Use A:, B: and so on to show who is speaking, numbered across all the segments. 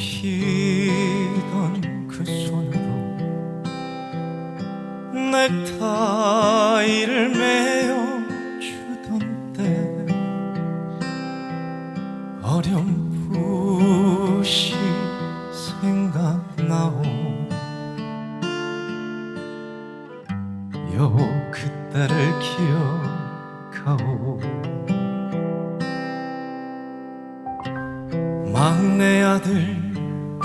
A: 보이던 그 손으로 넥타이를 매어 주던 때 어렴풋이 생각나오. 여보 그때를 기억하오. 막내 아들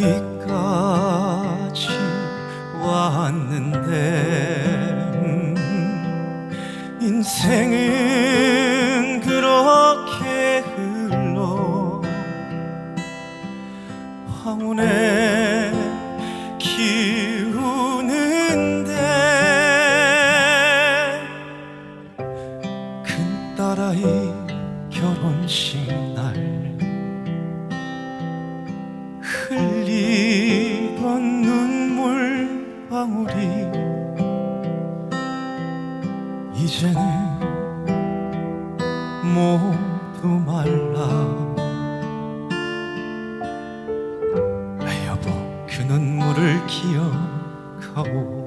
A: 여기까지 왔는데 음, 인생은 그렇게 흘러 황혼에 기우는데 큰딸아이 결혼식 날 흘 리던 눈물 방울이 이제는 모두 말라. 아, 여보 그 눈물을 기억하오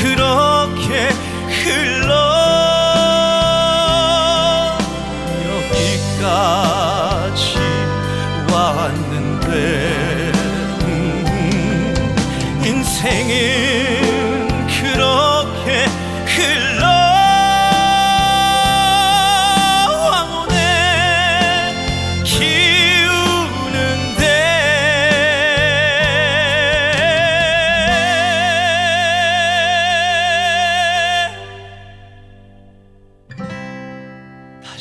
A: 그렇게 흘러 여기까지 왔는데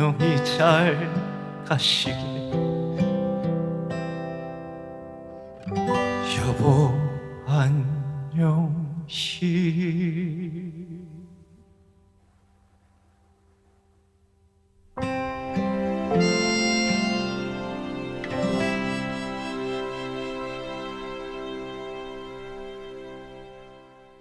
A: 안녕히 잘 가시길. 여보 안녕히